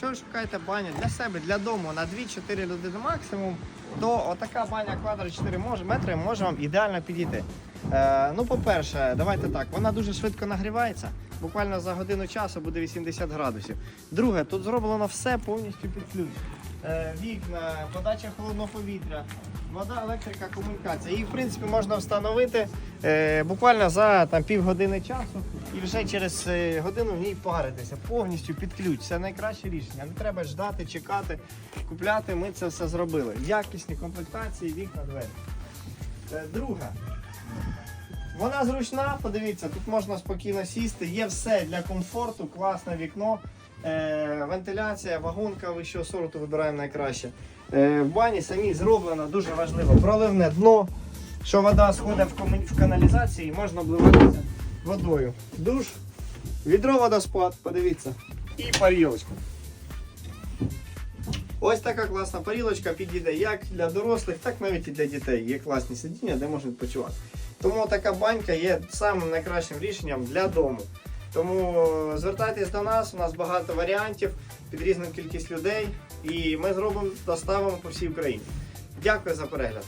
Якщо ви шукаєте баню для себе, для дому на 2-4 людини максимум, то отака баня квадрат 4 метри може вам ідеально підійти. Е, ну, по-перше, давайте так, вона дуже швидко нагрівається. Буквально за годину часу буде 80 градусів. Друге, тут зроблено все повністю під ключ. Е, вікна, подача холодного повітря, вода, електрика, комунікація. Її, в принципі, можна встановити е, буквально за там, півгодини часу і вже через е, годину в ній паритися. Повністю під ключ. Це найкраще рішення. Не треба ждати, чекати, купляти. Ми це все зробили. Якісні комплектації, вікна, двері. Друге. Вона зручна, подивіться, тут можна спокійно сісти, є все для комфорту, класне вікно, е, вентиляція, вагонка вищого сорту вибираємо найкраще. Е, в бані самій зроблено дуже важливо проливне дно, що вода сходить в, кому- в каналізації, можна обливатися водою. Душ, відро водоспад, подивіться, і парілочка. Ось така класна парілочка підійде як для дорослих, так навіть і для дітей. Є класні сидіння, де можна відпочивати. Тому така банька є самим найкращим рішенням для дому. Тому звертайтесь до нас, у нас багато варіантів під різну кількість людей, і ми зробимо доставимо по всій Україні. Дякую за перегляд.